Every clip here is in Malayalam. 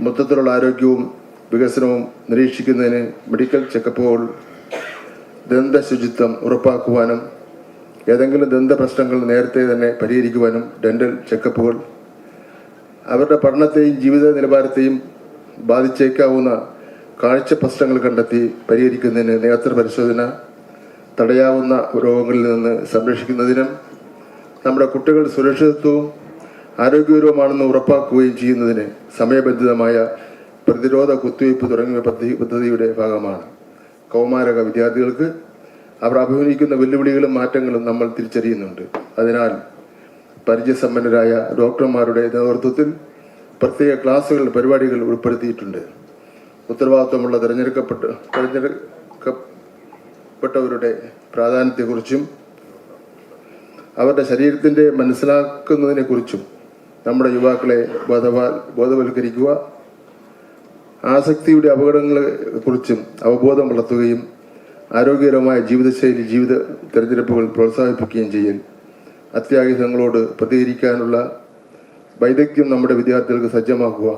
മൊത്തത്തിലുള്ള ആരോഗ്യവും വികസനവും നിരീക്ഷിക്കുന്നതിന് മെഡിക്കൽ ചെക്കപ്പുകൾ ദന്ത ശുചിത്വം ഉറപ്പാക്കുവാനും ഏതെങ്കിലും ദന്ത പ്രശ്നങ്ങൾ നേരത്തെ തന്നെ പരിഹരിക്കുവാനും ഡെന്റൽ ചെക്കപ്പുകൾ അവരുടെ പഠനത്തെയും ജീവിത നിലവാരത്തെയും ബാധിച്ചേക്കാവുന്ന കാഴ്ച പ്രശ്നങ്ങൾ കണ്ടെത്തി പരിഹരിക്കുന്നതിന് നേത്ര പരിശോധന തടയാവുന്ന രോഗങ്ങളിൽ നിന്ന് സംരക്ഷിക്കുന്നതിനും നമ്മുടെ കുട്ടികൾ സുരക്ഷിതത്വവും ആരോഗ്യകരവുമാണെന്ന് ഉറപ്പാക്കുകയും ചെയ്യുന്നതിന് സമയബന്ധിതമായ പ്രതിരോധ കുത്തിവയ്പ് തുടങ്ങിയ പദ്ധതി പദ്ധതിയുടെ ഭാഗമാണ്. കൗമാരക വിദ്യാർത്ഥികൾക്ക് അവർ അഭിമുഖീകരിക്കുന്ന വെല്ലുവിളികളും മാറ്റങ്ങളും നമ്മൾ തിരിച്ചറിയുന്നുണ്ട്. അതിനാൽ പരിചയസമ്പന്നരായ ഡോക്ടർമാരുടെ നേതൃത്വത്തിൽ പ്രത്യേക ക്ലാസ്സുകൾ പരിപാടികൾ ഉൾപ്പെടുത്തിയിട്ടുണ്ട്. ഉത്തരവാദിത്വമുള്ള തിരഞ്ഞെടുക്കപ്പെട്ട തിരഞ്ഞെടുക്കപ്പെട്ടവരുടെ പ്രാധാന്യത്തെക്കുറിച്ചും അവരുടെ ശരീരത്തിന്റെ മനസ്സിലാക്കുന്നതിനെക്കുറിച്ചും നമ്മുടെ യുവാക്കളെ ബോധവാ ബോധവൽക്കരിക്കുക. ആസക്തിയുടെ അപകടങ്ങളെക്കുറിച്ചും അവബോധം വളർത്തുകയും ആരോഗ്യകരമായ ജീവിതശൈലി ജീവിത തിരഞ്ഞെടുപ്പുകൾ പ്രോത്സാഹിപ്പിക്കുകയും ചെയ്യൽ. അത്യാഹിതങ്ങളോട് പ്രതികരിക്കാനുള്ള വൈദഗ്ധ്യം നമ്മുടെ വിദ്യാർത്ഥികൾക്ക് സജ്ജമാക്കുക.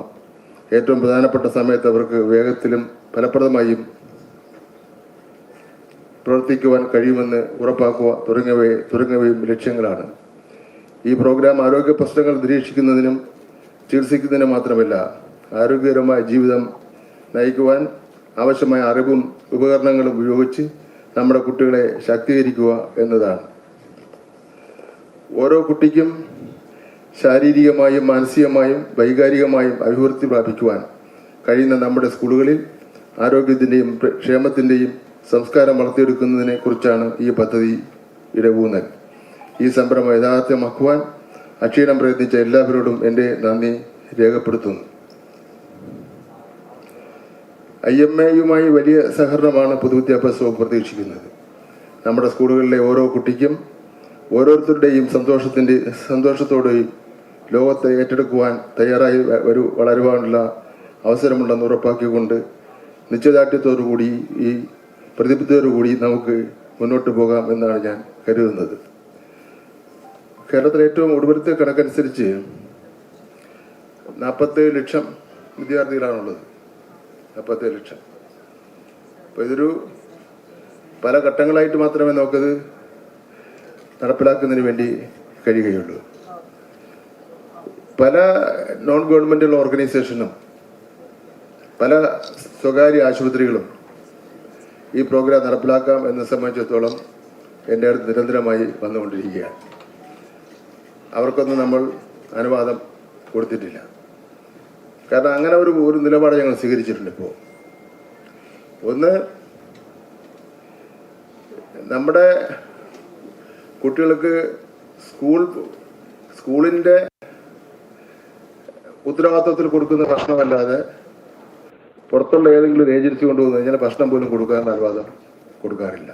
ഏറ്റവും പ്രധാനപ്പെട്ട സമയത്ത് അവർക്ക് വേഗത്തിലും ഫലപ്രദമായും പ്രവർത്തിക്കുവാൻ കഴിയുമെന്ന് ഉറപ്പാക്കുക. തുടങ്ങിയവയെ തുടങ്ങിയവയും ലക്ഷ്യങ്ങളാണ്. ഈ പ്രോഗ്രാം ആരോഗ്യ പ്രശ്നങ്ങൾ നിരീക്ഷിക്കുന്നതിനും ചികിത്സിക്കുന്നതിനും മാത്രമല്ല ആരോഗ്യകരമായ ജീവിതം നയിക്കുവാൻ ആവശ്യമായ അറിവും ഉപകരണങ്ങളും ഉപയോഗിച്ച് നമ്മുടെ കുട്ടികളെ ശാക്തീകരിക്കുക എന്നതാണ്. ഓരോ കുട്ടിക്കും ശാരീരികമായും മാനസികമായും വൈകാരികമായും അഭിവൃദ്ധി പ്രാപിക്കുവാൻ കഴിയുന്ന നമ്മുടെ സ്കൂളുകളിൽ ആരോഗ്യത്തിന്റെയും ക്ഷേമത്തിന്റെയും സംസ്കാരം വളർത്തിയെടുക്കുന്നതിനെ കുറിച്ചാണ് ഈ പദ്ധതി ഊന്നൽ ഈ സംരംഭം യഥാർത്ഥമാക്കുവാൻ അക്ഷീണം പ്രയത്നിച്ച എല്ലാവരോടും എന്റെ നന്ദി രേഖപ്പെടുത്തുന്നു. ഐ എം എയുമായി വലിയ സഹകരണമാണ് പൊതുവിദ്യാഭ്യാസ വകുപ്പ് പ്രതീക്ഷിക്കുന്നത്. നമ്മുടെ സ്കൂളുകളിലെ ഓരോ കുട്ടിക്കും ഓരോരുത്തരുടെയും സന്തോഷത്തിന്റെ സന്തോഷത്തോടെയും ലോകത്തെ ഏറ്റെടുക്കുവാൻ തയ്യാറായി ഒരു വളരുവാനുള്ള അവസരമുണ്ടെന്ന് ഉറപ്പാക്കിക്കൊണ്ട് നിശ്ചയദാർഢ്യത്തോടുകൂടി ഈ പ്രതിബദ്ധതയോടുകൂടി നമുക്ക് മുന്നോട്ട് പോകാം എന്നാണ് ഞാൻ കരുതുന്നത്. കേരളത്തിലെ ഏറ്റവും ഒടുവിലത്തെ കണക്കനുസരിച്ച് നാൽപ്പത്തേഴ് ലക്ഷം വിദ്യാർത്ഥികളാണുള്ളത്. നാൽപ്പത്തേഴ് ലക്ഷം. അപ്പോൾ ഇതൊരു പല ഘട്ടങ്ങളായിട്ട് മാത്രമേ നമുക്കത് നടപ്പിലാക്കുന്നതിന് വേണ്ടി കഴിയുകയുള്ളൂ. പല നോൺ ഗവൺമെന്റൽ ഓർഗനൈസേഷനും പല സ്വകാര്യ ആശുപത്രികളും ഈ പ്രോഗ്രാം നടപ്പിലാക്കാം എന്നെ സംബന്ധിച്ചിടത്തോളം എന്റെ അടുത്ത് നിരന്തരമായി വന്നുകൊണ്ടിരിക്കുകയാണ്. അവർക്കൊന്നും നമ്മൾ അനുവാദം കൊടുത്തിട്ടില്ല. കാരണം അങ്ങനെ ഒരു ഒരു നിലപാട് ഞങ്ങൾ സ്വീകരിച്ചിട്ടുണ്ട് ഇപ്പോൾ ഒന്ന് നമ്മുടെ കുട്ടികൾക്ക് സ്കൂൾ സ്കൂളിന്റെ ഉത്തരവാദിത്വത്തിൽ കൊടുക്കുന്ന ഭക്ഷണമല്ലാതെ പുറത്തുള്ള ഏതെങ്കിലും ഒരു ഏജൻസി കൊണ്ടുവന്ന് കഴിഞ്ഞാൽ ഭക്ഷണം പോലും കൊടുക്കാനുള്ള അനുവാദം കൊടുക്കാറില്ല.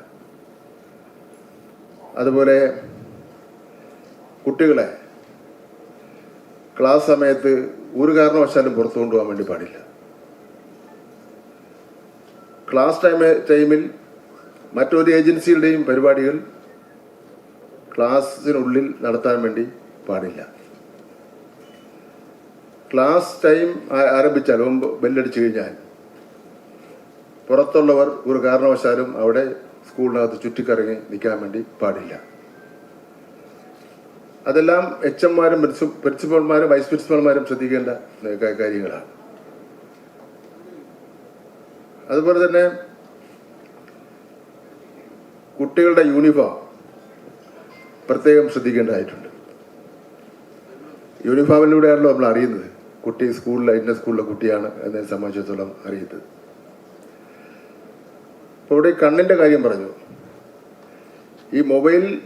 അതുപോലെ കുട്ടികളെ ക്ലാസ് സമയത്ത് ഒരു കാരണവശാലും പുറത്തു കൊണ്ടുപോകാൻ വേണ്ടി പാടില്ല. ക്ലാസ് ടൈം ടൈമിൽ മറ്റൊരു ഏജൻസിയുടെയും പരിപാടികൾ ക്ലാസ്സിനുള്ളിൽ നടത്താൻ വേണ്ടി പാടില്ല. ക്ലാസ് ടൈം ആരംഭിച്ചാൽ ബെല്ലടിച്ചു കഴിഞ്ഞാൽ പുറത്തുള്ളവർ ഒരു കാരണവശാലും അവിടെ സ്കൂളിനകത്ത് ചുറ്റിക്കറങ്ങി നിൽക്കാൻ വേണ്ടി പാടില്ല. അതെല്ലാം എച്ച് എംമാരും പ്രിൻസിപ്പൽമാരും വൈസ് പ്രിൻസിപ്പൽമാരും ശ്രദ്ധിക്കേണ്ട കാര്യങ്ങളാണ്. അതുപോലെ തന്നെ കുട്ടികളുടെ യൂണിഫോം പ്രത്യേകം ശ്രദ്ധിക്കേണ്ടതായിട്ടുണ്ട്. യൂണിഫോമിലൂടെയാണല്ലോ നമ്മൾ അറിയുന്നത്. കുട്ടി സ്കൂളിലെ ഇന്ന സ്കൂളിലെ കുട്ടിയാണ് എന്നതിനെ സംബന്ധിച്ചിടത്തോളം അറിയുന്നത്. അപ്പോൾ ഇവിടെ കണ്ണിന്റെ കാര്യം പറഞ്ഞു. ഈ മൊബൈൽ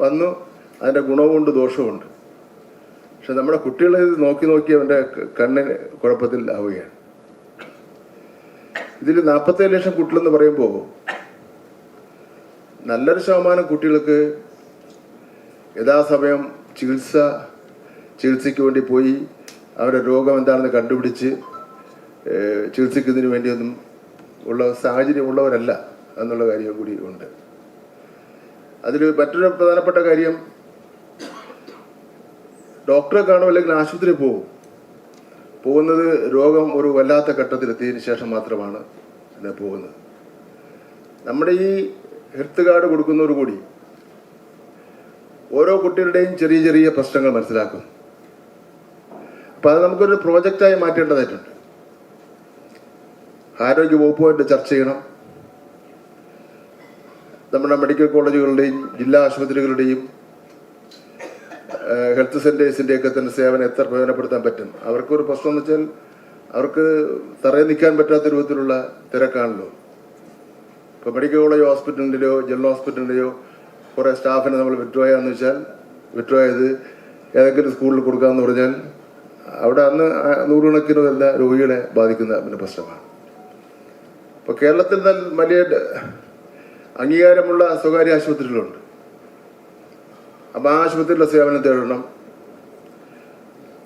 വന്നു അതിന്റെ ഗുണവുമുണ്ട് ദോഷവുമുണ്ട്. പക്ഷെ നമ്മുടെ കുട്ടികളെ ഇത് നോക്കി നോക്കി അവന്റെ കണ്ണിന് കുഴപ്പത്തിൽ ആവുകയാണ്. ഇതിൽ നാൽപ്പത്തേഴ് ലക്ഷം കുട്ടികളെന്ന് പറയുമ്പോൾ നല്ലൊരു ശതമാനം കുട്ടികൾക്ക് യഥാസമയം ചികിത്സ ചികിത്സയ്ക്ക് വേണ്ടി പോയി അവരുടെ രോഗം എന്താണെന്ന് കണ്ടുപിടിച്ച് ചികിത്സിക്കുന്നതിന് വേണ്ടിയൊന്നും ഉള്ള സാഹചര്യം ഉള്ളവരല്ല എന്നുള്ള കാര്യം കൂടി ഉണ്ട്. അതിൽ മറ്റൊരു പ്രധാനപ്പെട്ട കാര്യം ഡോക്ടറെ കാണും അല്ലെങ്കിൽ ആശുപത്രിയിൽ പോകും പോകുന്നത് രോഗം ഒരു വല്ലാത്ത ഘട്ടത്തിലെത്തിയതിനു ശേഷം മാത്രമാണ് പോകുന്നത്. നമ്മുടെ ഈ ഹെൽത്ത് കാർഡ് കൊടുക്കുന്നവർ കൊടുക്കുന്നതോടുകൂടി ഓരോ കുട്ടികളുടെയും ചെറിയ ചെറിയ പ്രശ്നങ്ങൾ മനസ്സിലാക്കും. അപ്പം അത് നമുക്കൊരു പ്രോജക്റ്റായി മാറ്റേണ്ടതായിട്ടുണ്ട്. ആരോഗ്യ വകുപ്പുമായിട്ട് ചർച്ച ചെയ്യണം. നമ്മുടെ മെഡിക്കൽ കോളേജുകളുടെയും ജില്ലാ ആശുപത്രികളുടെയും ഹെൽത്ത് സെന്റേഴ്സിന്റെയൊക്കെ തന്നെ സേവനം എത്ര പ്രയോജനപ്പെടുത്താൻ പറ്റും? അവർക്കൊരു പ്രശ്നം എന്ന് വെച്ചാൽ അവർക്ക് തറയിൽ നിൽക്കാൻ പറ്റാത്ത രൂപത്തിലുള്ള തിരക്കാണല്ലോ. ഇപ്പോൾ മെഡിക്കൽ കോളേജ് ഹോസ്പിറ്റലിന്റെയോ ജനറൽ ഹോസ്പിറ്റലിന്റെയോ കുറേ സ്റ്റാഫിനെ നമ്മൾ വിഡ്രോ ചെയ്യാന്ന് വെച്ചാൽ വിഡ്രോ ചെയ്ത് ഏതെങ്കിലും സ്കൂളിൽ കൊടുക്കാമെന്ന് പറഞ്ഞാൽ അവിടെ അന്ന് നൂറുകണക്കിനോ വരുന്ന രോഗികളെ ബാധിക്കുന്ന പിന്നെ പ്രശ്നമാണ്. ഇപ്പോൾ കേരളത്തിൽ വലിയ അംഗീകാരമുള്ള സ്വകാര്യ ആശുപത്രികളുണ്ട്. അപ്പം ആ ആശുപത്രിയിലെ സേവനം തേടണം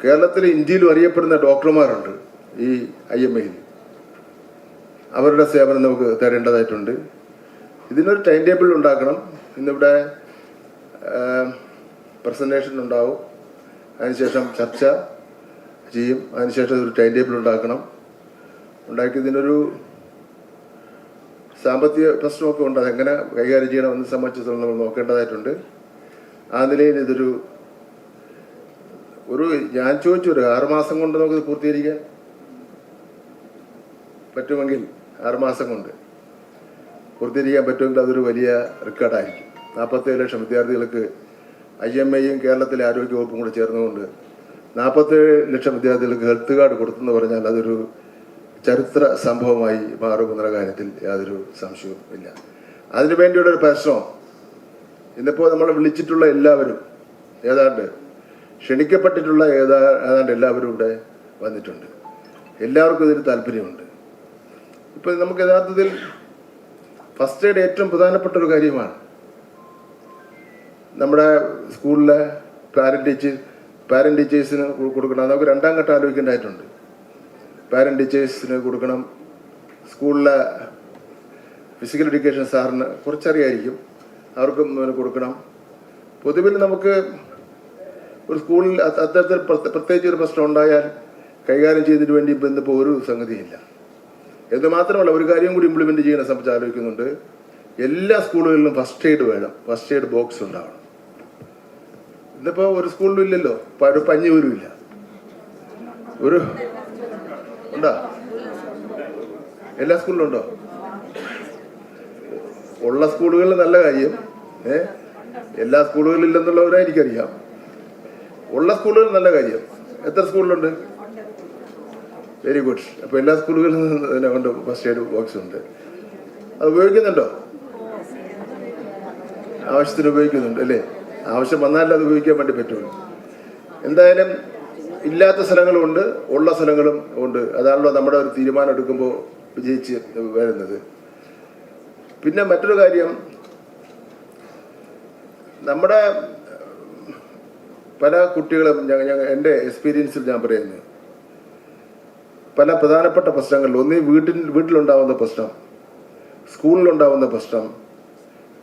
കേരളത്തിൽ ഇന്ത്യയിലും അറിയപ്പെടുന്ന ഡോക്ടർമാരുണ്ട് ഈ ഐ എം ഐയിൽ അവരുടെ സേവനം നമുക്ക് തരേണ്ടതായിട്ടുണ്ട്. ഇതിനൊരു ടൈം ടേബിൾ ഉണ്ടാക്കണം. ഇന്നിവിടെ പ്രസന്റേഷൻ ഉണ്ടാവും. അതിനുശേഷം ചർച്ച ചെയ്യും. അതിനുശേഷം ഒരു ടൈം ടേബിൾ ഉണ്ടാക്കണം. ഉണ്ടാക്കി ഇതിനൊരു സാമ്പത്തിക പ്രശ്നമൊക്കെ ഉണ്ട്. അതെങ്ങനെ കൈകാര്യം ചെയ്യണമെന്ന് സംബന്ധിച്ചിടത്തോളം നമ്മൾ നോക്കേണ്ടതായിട്ടുണ്ട്. ആ നിലയിൽ ഇതൊരു ഒരു ഞാൻ ചോദിച്ചു ഒരു ആറുമാസം കൊണ്ട് നമുക്ക് പൂർത്തീകരിക്കാൻ പറ്റുമെങ്കിൽ ആറുമാസം കൊണ്ട് പൂർത്തീകരിക്കാൻ പറ്റുമെങ്കിൽ അതൊരു വലിയ റെക്കോർഡായിരിക്കും നാൽപ്പത്തേഴ് ലക്ഷം വിദ്യാർത്ഥികൾക്ക് ഐ എം ഐയും കേരളത്തിലെ ആരോഗ്യ വകുപ്പും കൂടെ ചേർന്നുകൊണ്ട് നാൽപ്പത്തേഴ് ലക്ഷം വിദ്യാർത്ഥികൾക്ക് ഹെൽത്ത് കാർഡ് കൊടുത്തെന്ന് പറഞ്ഞാൽ അതൊരു ചരിത്ര സംഭവമായി മാറുമെന്നുള്ള കാര്യത്തിൽ യാതൊരു സംശയവും ഇല്ല അതിനു വേണ്ടിയുള്ള ഒരു പരിശ്രമം ഇന്നിപ്പോൾ നമ്മളെ വിളിച്ചിട്ടുള്ള എല്ലാവരും ഏതാണ്ട് ക്ഷണിക്കപ്പെട്ടിട്ടുള്ള ഏതാ ഏതാണ്ട് എല്ലാവരും ഇവിടെ വന്നിട്ടുണ്ട്. എല്ലാവർക്കും ഇതിൽ താല്പര്യമുണ്ട്. ഇപ്പം നമുക്ക് യഥാർത്ഥത്തിൽ ഫസ്റ്റ് എയ്ഡ് ഏറ്റവും പ്രധാനപ്പെട്ട ഒരു കാര്യമാണ്. നമ്മുടെ സ്കൂളിലെ പാരന്റ് ടീച്ചേഴ്സ് പാരന്റ് ടീച്ചേഴ്സിന് കൊടുക്കണം. നമുക്ക് രണ്ടാം ഘട്ടം ആലോചിക്കേണ്ടതായിട്ടുണ്ട്. പാരന്റ് ടീച്ചേഴ്സിന് കൊടുക്കണം. സ്കൂളിലെ ഫിസിക്കൽ എഡ്യൂക്കേഷൻ സാറിന് കുറച്ചറിയായിരിക്കും. അവർക്കും കൊടുക്കണം. പൊതുവിൽ നമുക്ക് ഒരു സ്കൂളിൽ അത് അത്തരത്തിൽ പ്രത്യേകിച്ച് ഒരു പ്രശ്നം ഉണ്ടായാൽ കൈകാര്യം ചെയ്തതിന് വേണ്ടി ഇപ്പം ഇന്നിപ്പോൾ ഒരു സംഗതിയില്ല. എന്ന് മാത്രമല്ല ഒരു കാര്യം കൂടി ഇംപ്ലിമെന്റ് ചെയ്യുന്ന സംബന്ധിച്ച് ആലോചിക്കുന്നുണ്ട്. എല്ലാ സ്കൂളുകളിലും ഫസ്റ്റ് എയ്ഡ് വേണം. ഫസ്റ്റ് എയ്ഡ് ബോക്സ് ഉണ്ടാവണം. ഇന്നിപ്പോൾ ഒരു സ്കൂളിലും ഇല്ലല്ലോ. ഒരു പഞ്ഞി ഇല്ല. ഒരു ഉണ്ടോ? എല്ലാ സ്കൂളിലും ഉണ്ടോ? ഉള്ള സ്കൂളുകളിൽ നല്ല കാര്യം. ഏ? എല്ലാ സ്കൂളുകളിലും ഇല്ലെന്നുള്ളവരെ എനിക്കറിയാം. ഉള്ള സ്കൂളുകൾ നല്ല കാര്യം. എത്ര സ്കൂളിലുണ്ട്? വെരി ഗുഡ് അപ്പൊ എല്ലാ സ്കൂളുകളിലും തന്നെ കൊണ്ട് ഫസ്റ്റ് എയ്ഡ് ബോക്സ് ഉണ്ട്. അത് ഉപയോഗിക്കുന്നുണ്ടോ? ആവശ്യത്തിന് ഉപയോഗിക്കുന്നുണ്ട് അല്ലേ? ആവശ്യം വന്നാലേ അത് ഉപയോഗിക്കാൻ വേണ്ടി പറ്റുള്ളൂ. എന്തായാലും ഇല്ലാത്ത സ്ഥലങ്ങളുമുണ്ട് ഉള്ള സ്ഥലങ്ങളും ഉണ്ട്. അതാണല്ലോ നമ്മുടെ ഒരു തീരുമാനം എടുക്കുമ്പോൾ വിജയിച്ച് വരുന്നത്. പിന്നെ മറ്റൊരു കാര്യം നമ്മുടെ പല കുട്ടികളും ഞങ്ങ ഞങ്ങ എന്റെ എക്സ്പീരിയൻസിൽ ഞാൻ പറയുന്നത് പല പ്രധാനപ്പെട്ട പ്രശ്നങ്ങളിൽ ഒന്ന് വീട്ടിൽ വീട്ടിലുണ്ടാവുന്ന പ്രശ്നം സ്കൂളിലുണ്ടാവുന്ന പ്രശ്നം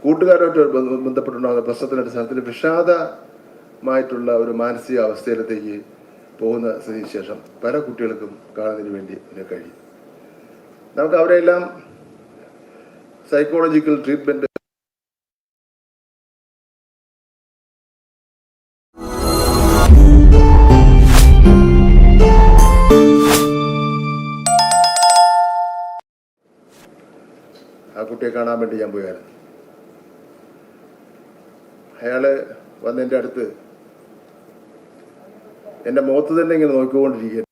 കൂട്ടുകാരുമായിട്ട് ബന്ധ- ബന്ധപ്പെട്ടുണ്ടാകുന്ന പ്രശ്നത്തിന്റെ അടിസ്ഥാനത്തിൽ വിഷാദമായിട്ടുള്ള ഒരു മാനസിക അവസ്ഥയിലത്തേക്ക് പോകുന്ന സ്ഥിതിക്ക് ശേഷം പല കുട്ടികൾക്കും കാണുന്നതിന് വേണ്ടി കഴിയും. നമുക്ക് അവരെല്ലാം സൈക്കോളജിക്കൽ ട്രീറ്റ്മെന്റ് എന്റെ മുഖത്ത് തന്നെ ഇങ്ങനെ നോക്കിക്കൊണ്ടിരിക്കുക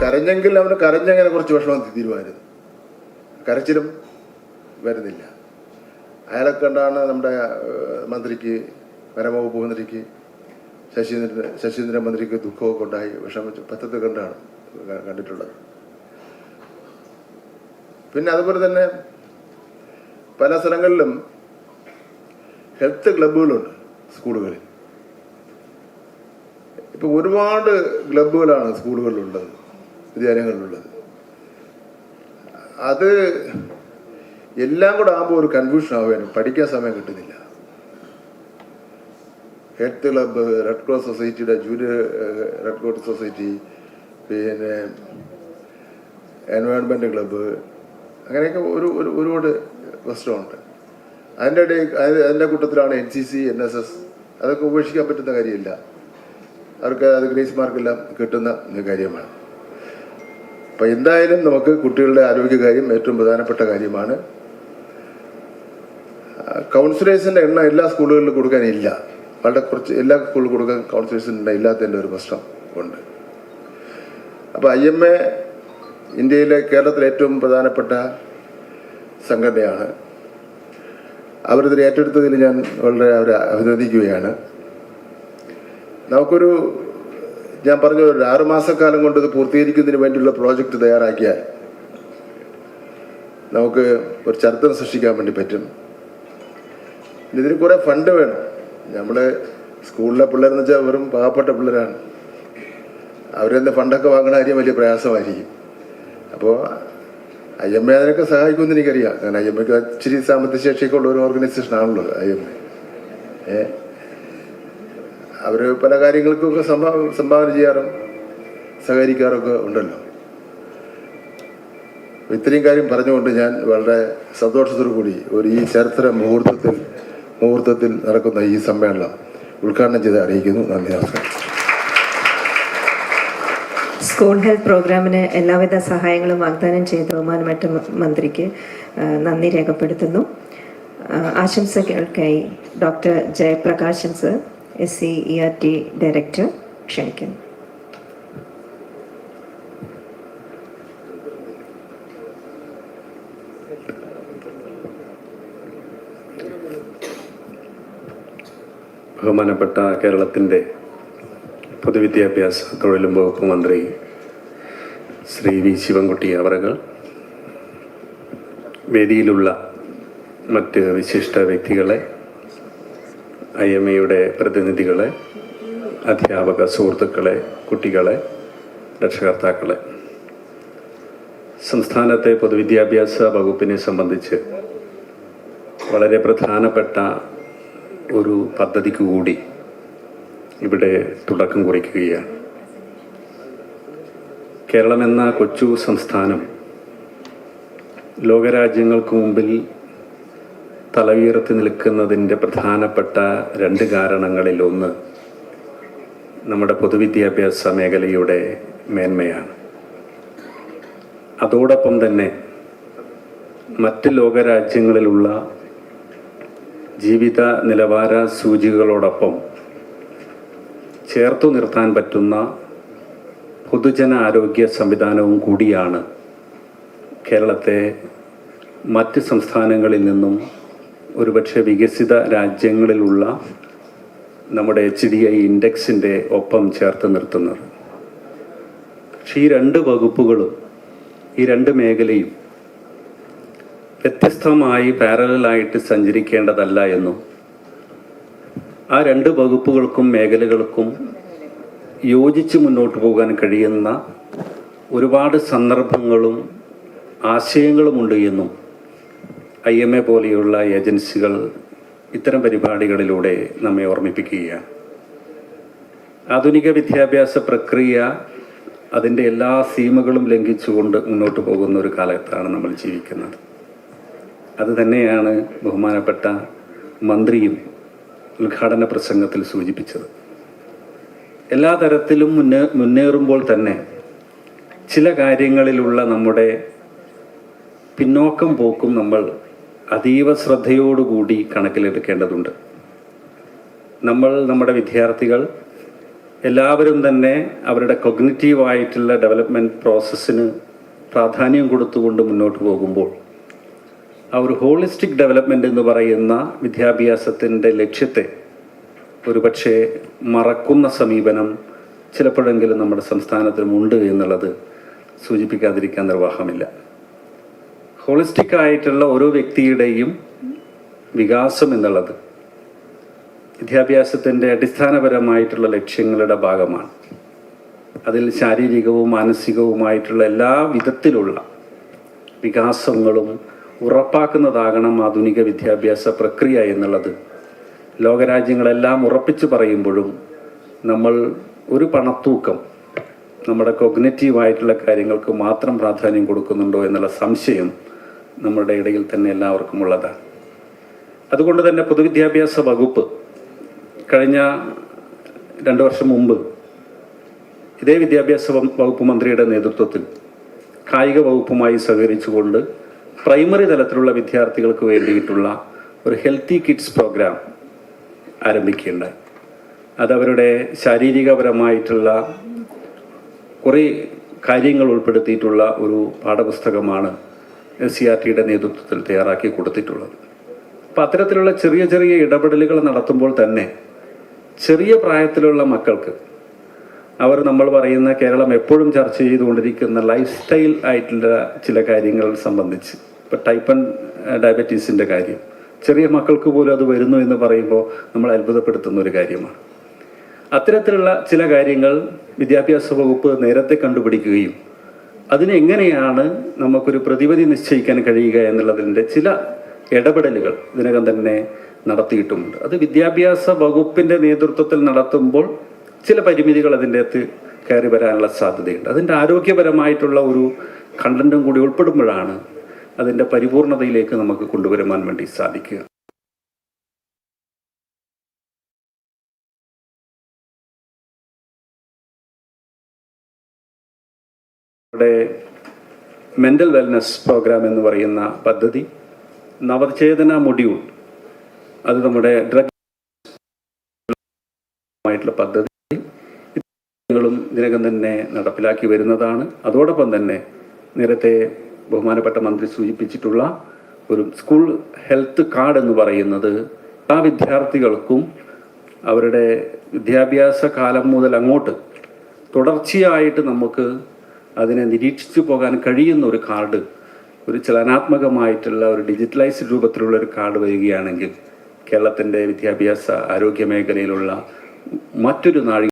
കരഞ്ഞെങ്കിൽ അവന് കരഞ്ഞങ്ങനെ കുറച്ച് വിഷമം തീരുമായിരുന്നു കരച്ചിലും വരുന്നില്ല. അയാളെ കണ്ടാണ് നമ്മുടെ മന്ത്രിക്ക് വനംവകുപ്പ് മന്ത്രിക്ക് ശശീന്ദ്രൻ ശശീന്ദ്രൻ മന്ത്രിക്ക് ദുഃഖമൊക്കെ ഉണ്ടായി വിഷമിച്ച് പത്രത്തിൽ കണ്ടാണ് കണ്ടിട്ടുള്ളത്. പിന്നെ അതുപോലെ തന്നെ പല സ്ഥലങ്ങളിലും ഹെൽത്ത് ക്ലബ്ബുകളുണ്ട് സ്കൂളുകളിൽ. ഇപ്പൊ ഒരുപാട് ക്ലബ്ബുകളാണ് സ്കൂളുകളിലുള്ളത് വിദ്യാലയങ്ങളിലുള്ളത്. അത് എല്ലാം കൂടെ ആകുമ്പോൾ ഒരു കൺഫ്യൂഷൻ ആവുകയാണ്. പഠിക്കാൻ സമയം കിട്ടുന്നില്ല. ഹെൽത്ത് ക്ലബ്ബ് റെഡ് ക്രോസ് സൊസൈറ്റിയുടെ ജൂനിയർ റെഡ് ക്രോസ് സൊസൈറ്റി പിന്നെ എൻവയോൺമെന്റ് ക്ലബ്ബ് അങ്ങനെയൊക്കെ ഒരു ഒരു ഒരുപാട് പ്രശ്നമുണ്ട് അതിന്റെ ഇടയിൽ അത് അതിന്റെ കൂട്ടത്തിലാണ് N C C N S S അതൊക്കെ ഉപേക്ഷിക്കാൻ പറ്റുന്ന കാര്യമില്ല. അവർക്ക് അത് ഗ്രേസ് മാർക്കെല്ലാം കിട്ടുന്ന കാര്യമാണ്. അപ്പം എന്തായാലും നമുക്ക് കുട്ടികളുടെ ആരോഗ്യകാര്യം ഏറ്റവും പ്രധാനപ്പെട്ട കാര്യമാണ്. കൗൺസിലേഴ്സിന്റെ എണ്ണം എല്ലാ സ്കൂളുകളിലും കൊടുക്കാനില്ല വളരെ കുറച്ച് എല്ലാ സ്കൂളിലും കൊടുക്കാൻ കൗൺസിലേഴ്സിന്റെ ഇല്ലാത്തതിന്റെ ഒരു പ്രശ്നം ഉണ്ട്. അപ്പോൾ ഐ എം എ ഇന്ത്യയിലെ കേരളത്തിലെ ഏറ്റവും പ്രധാനപ്പെട്ട സംഘടനയാണ്. അവരിതിൽ ഏറ്റെടുത്തതിൽ ഞാൻ വളരെ അവരെ അഭിനന്ദിക്കുകയാണ്. നമുക്കൊരു ഞാൻ പറഞ്ഞ ഒരു ആറുമാസക്കാലം കൊണ്ട് ഇത് പൂർത്തീകരിക്കുന്നതിന് വേണ്ടിയുള്ള പ്രോജക്റ്റ് തയ്യാറാക്കിയാൽ നമുക്ക് ഒരു ചരിത്രം സൃഷ്ടിക്കാൻ വേണ്ടി പറ്റും. ഇതിന് കുറേ ഫണ്ട് വേണം. നമ്മൾ സ്കൂളിലെ പിള്ളേരെന്ന് വെച്ചാൽ വെറും പാവപ്പെട്ട പിള്ളേരാണ്. അവരെന്താ ഫണ്ടൊക്കെ വാങ്ങണ കാര്യം വലിയ പ്രയാസമായിരിക്കും. അപ്പോൾ ഐ എം എ അതിനൊക്കെ സഹായിക്കുമെന്ന് എനിക്കറിയാം. കാരണം ഐ എം എക്ക് ഇച്ചിരി സാമ്പത്തിക ശേഷിയൊക്കെ ഉള്ള ഒരു ഓർഗനൈസേഷൻ ആണല്ലോ ഐ എം എ. അവർ പല കാര്യങ്ങൾക്കൊക്കെ സംഭാവ സംഭാവന ചെയ്യാറും സഹകരിക്കാറൊക്കെ ഉണ്ടല്ലോ. ഇത്രയും കാര്യം പറഞ്ഞുകൊണ്ട് ഞാൻ വളരെ സന്തോഷത്തോടു കൂടി ഒരു ഈ ചരിത്ര മുഹൂർത്തത്തിൽ മുഹൂർത്തത്തിൽ നടക്കുന്ന ഈ സമ്മേളനം ഉദ്ഘാടനം ചെയ്ത് അറിയിക്കുന്നു. നന്ദി നമസ്കാരം. സ്കൂൾ ഹെൽത്ത് പ്രോഗ്രാമിന് എല്ലാവിധ സഹായങ്ങളും വാഗ്ദാനം ചെയ്ത ബഹുമാനമറ്റ മന്ത്രിക്ക് നന്ദി രേഖപ്പെടുത്തുന്നു. ആശംസകൾക്കായി doctor Jayaprakashan sir S C E R T director ക്ഷണിക്കുന്നു. ബഹുമാനപ്പെട്ട കേരളത്തിന്റെ പൊതുവിദ്യാഭ്യാസ തൊഴിലും വകുപ്പ് മന്ത്രി ശ്രീ വി ശിവൻകുട്ടി അവറുകൾ വേദിയിലുള്ള മറ്റ് വിശിഷ്ട വ്യക്തികളെ ഐ എം എയുടെ പ്രതിനിധികളെ അധ്യാപക സുഹൃത്തുക്കളെ കുട്ടികളെ രക്ഷകർത്താക്കളെ. സംസ്ഥാനത്തെ പൊതുവിദ്യാഭ്യാസ വകുപ്പിനെ സംബന്ധിച്ച് വളരെ പ്രധാനപ്പെട്ട ഒരു പദ്ധതിക്ക് കൂടി ഇവിടെ തുടക്കം കുറിക്കുകയാണ്. കേരളമെന്ന കൊച്ചു സംസ്ഥാനം ലോകരാജ്യങ്ങൾക്ക് മുമ്പിൽ തല ഉയർത്തി നിൽക്കുന്നതിന്റെ പ്രധാനപ്പെട്ട രണ്ട് കാരണങ്ങളിൽ ഒന്ന് നമ്മുടെ പൊതുവിദ്യാഭ്യാസ മേഖലയുടെ മേന്മയാണ്. അതോടൊപ്പം തന്നെ മറ്റ് ലോകരാജ്യങ്ങളിലുള്ള ജീവിത നിലവാര സൂചികകളോടൊപ്പം ചേർത്തു നിർത്താൻ പറ്റുന്ന പൊതുജന ആരോഗ്യ സംവിധാനവും കൂടിയാണ് കേരളത്തെ മറ്റ് സംസ്ഥാനങ്ങളിൽ നിന്നും ഒരുപക്ഷെ വികസിത രാജ്യങ്ങളിലുള്ള നമ്മുടെ എച്ച് ഡി ഐ ഇൻഡെക്സിന്റെ ഒപ്പം ചേർത്ത് നിർത്തുന്നത്. പക്ഷേ ഈ രണ്ട് വകുപ്പുകളും ഈ രണ്ട് മേഖലയും വ്യത്യസ്തമായി പാരലായിട്ട് സഞ്ചരിക്കേണ്ടതല്ല എന്നും ആ രണ്ട് വകുപ്പുകൾക്കും മേഖലകൾക്കും യോജിച്ച് മുന്നോട്ട് പോകാൻ കഴിയുന്ന ഒരുപാട് സന്ദർഭങ്ങളും ആശയങ്ങളുമുണ്ട് എന്നും ഐ എം എ പോലെയുള്ള ഏജൻസികൾ ഇത്തരം പരിപാടികളിലൂടെ നമ്മെ ഓർമ്മിപ്പിക്കുകയാണ്. ആധുനിക വിദ്യാഭ്യാസ പ്രക്രിയ അതിന്റെ എല്ലാ സീമകളും ലംഘിച്ചുകൊണ്ട് മുന്നോട്ട് പോകുന്ന ഒരു കാലത്താണ് നമ്മൾ ജീവിക്കുന്നത്. അത് തന്നെയാണ് ബഹുമാനപ്പെട്ട മന്ത്രിയും ഉദ്ഘാടന പ്രസംഗത്തിൽ സൂചിപ്പിച്ചത്. എല്ലാ തരത്തിലും മുന്നേ മുന്നേറുമ്പോൾ തന്നെ ചില കാര്യങ്ങളിലുള്ള നമ്മുടെ പിന്നോക്കം പോക്കും നമ്മൾ അതീവ ശ്രദ്ധയോടുകൂടി കണക്കിലെടുക്കേണ്ടതുണ്ട്. നമ്മൾ നമ്മുടെ വിദ്യാർത്ഥികൾ എല്ലാവരും തന്നെ അവരുടെ കൊഗ്നിറ്റീവായിട്ടുള്ള ഡെവലപ്മെന്റ് പ്രോസസ്സിന് പ്രാധാന്യം കൊടുത്തുകൊണ്ട് മുന്നോട്ട് പോകുമ്പോൾ ആ ഒരു ഹോളിസ്റ്റിക് ഡെവലപ്മെന്റ് എന്ന് പറയുന്ന വിദ്യാഭ്യാസത്തിന്റെ ലക്ഷ്യത്തെ ഒരുപക്ഷെ മറക്കുന്ന സമീപനം ചിലപ്പോഴെങ്കിലും നമ്മുടെ സംസ്ഥാനത്തിനുമുണ്ട് എന്നുള്ളത് സൂചിപ്പിക്കാതിരിക്കാൻ നിർവാഹമില്ല. ഹോളിസ്റ്റിക് ആയിട്ടുള്ള ഓരോ വ്യക്തിയുടെയും വികാസം എന്നുള്ളത് വിദ്യാഭ്യാസത്തിന്റെ അടിസ്ഥാനപരമായിട്ടുള്ള ലക്ഷ്യങ്ങളുടെ ഭാഗമാണ്. അതിൽ ശാരീരികവും മാനസികവുമായിട്ടുള്ള എല്ലാ വിധത്തിലുള്ള വികാസങ്ങളും ഉറപ്പാക്കുന്നതാകണം ആധുനിക വിദ്യാഭ്യാസ പ്രക്രിയ എന്നുള്ളത്. ലോകരാജ്യങ്ങളെല്ലാം ഉറപ്പിച്ചു പറയുമ്പോഴും നമ്മൾ ഒരു പണത്തൂക്കം നമ്മുടെ കൊഗ്നറ്റീവായിട്ടുള്ള കാര്യങ്ങൾക്ക് മാത്രം പ്രാധാന്യം കൊടുക്കുന്നുണ്ടോ എന്നുള്ള സംശയം നമ്മുടെ ഇടയിൽ തന്നെ എല്ലാവർക്കും ഉള്ളതാണ്. അതുകൊണ്ട് തന്നെ പൊതുവിദ്യാഭ്യാസ വകുപ്പ് കഴിഞ്ഞ രണ്ട് വർഷം മുമ്പ് ഇതേ വിദ്യാഭ്യാസ വകുപ്പ് മന്ത്രിയുടെ നേതൃത്വത്തിൽ കായിക വകുപ്പുമായി സഹകരിച്ചുകൊണ്ട് പ്രൈമറി തലത്തിലുള്ള വിദ്യാർത്ഥികൾക്ക് വേണ്ടിയിട്ടുള്ള ഒരു ഹെൽത്തി കിഡ്സ് പ്രോഗ്രാം ആരംഭിക്കുകയുണ്ടായി. അതവരുടെ ശാരീരികപരമായിട്ടുള്ള കുറേ കാര്യങ്ങൾ ഉൾപ്പെടുത്തിയിട്ടുള്ള ഒരു പാഠപുസ്തകമാണ് സി ആർ ടിയുടെ നേതൃത്വത്തിൽ തയ്യാറാക്കി കൊടുത്തിട്ടുള്ളത്. അപ്പം അത്തരത്തിലുള്ള ചെറിയ ചെറിയ ഇടപെടലുകൾ നടത്തുമ്പോൾ തന്നെ ചെറിയ പ്രായത്തിലുള്ള മക്കൾക്ക് അവർ നമ്മൾ പറയുന്ന കേരളം എപ്പോഴും ചർച്ച ചെയ്തുകൊണ്ടിരിക്കുന്ന ലൈഫ് സ്റ്റൈൽ ആയിട്ടുള്ള ചില കാര്യങ്ങൾ സംബന്ധിച്ച്. ഇപ്പം ടൈപ്പൺ ഡയബറ്റീസിന്റെ കാര്യം. ചെറിയ മക്കൾക്ക് പോലും അത് വരുന്നു എന്ന് പറയുമ്പോൾ നമ്മൾ അത്ഭുതപ്പെടുത്തുന്ന ഒരു കാര്യമാണ്. അത്തരത്തിലുള്ള ചില കാര്യങ്ങൾ വിദ്യാഭ്യാസ വകുപ്പ് നേരത്തെ കണ്ടുപിടിക്കുകയും അതിനെങ്ങനെയാണ് നമുക്കൊരു പ്രതിവിധി നിശ്ചയിക്കാൻ കഴിയുക എന്നുള്ളതിന്റെ ചില ഇടപെടലുകൾ ഇതിനകം തന്നെ നടത്തിയിട്ടുമുണ്ട്. അത് വിദ്യാഭ്യാസ വകുപ്പിന്റെ നേതൃത്വത്തിൽ നടത്തുമ്പോൾ ചില പരിമിതികൾ അതിന്റെ അകത്ത് കയറി വരാനുള്ള സാധ്യതയുണ്ട്. അതിന്റെ ആരോഗ്യപരമായിട്ടുള്ള ഒരു കണ്ടന്റും കൂടി ഉൾപ്പെടുമ്പോഴാണ് അതിന്റെ പരിപൂർണതയിലേക്ക് നമുക്ക് കൊണ്ടുവരുവാൻ വേണ്ടി സാധിക്കുക. നമ്മുടെ മെന്റൽ വെൽനസ് പ്രോഗ്രാം എന്ന് പറയുന്ന പദ്ധതി നവചേതന മൊഡ്യൂൾ അത് നമ്മുടെ ഡ്രഗ് ആയിട്ടുള്ള പദ്ധതി. ഇതിനകം തന്നെ നടപ്പിലാക്കി വരുന്നതാണ്. അതോടൊപ്പം തന്നെ നേരത്തെ ബഹുമാനപ്പെട്ട മന്ത്രി സൂചിപ്പിച്ചിട്ടുള്ള ഒരു സ്കൂൾ ഹെൽത്ത് കാർഡ് എന്ന് പറയുന്നത് ആ വിദ്യാർത്ഥികൾക്കും അവരുടെ വിദ്യാഭ്യാസ കാലം മുതൽ അങ്ങോട്ട് തുടർച്ചയായിട്ട് നമുക്ക് അതിനെ നിരീക്ഷിച്ചു പോകാൻ കഴിയുന്ന ഒരു കാർഡ് ഒരു ചലനാത്മകമായിട്ടുള്ള ഒരു ഡിജിറ്റലൈസ്ഡ് രൂപത്തിലുള്ള ഒരു കാർഡ് വരികയാണെങ്കിൽ കേരളത്തിന്റെ വിദ്യാഭ്യാസ ആരോഗ്യ മേഖലയിലുള്ള മറ്റൊരു നാഴി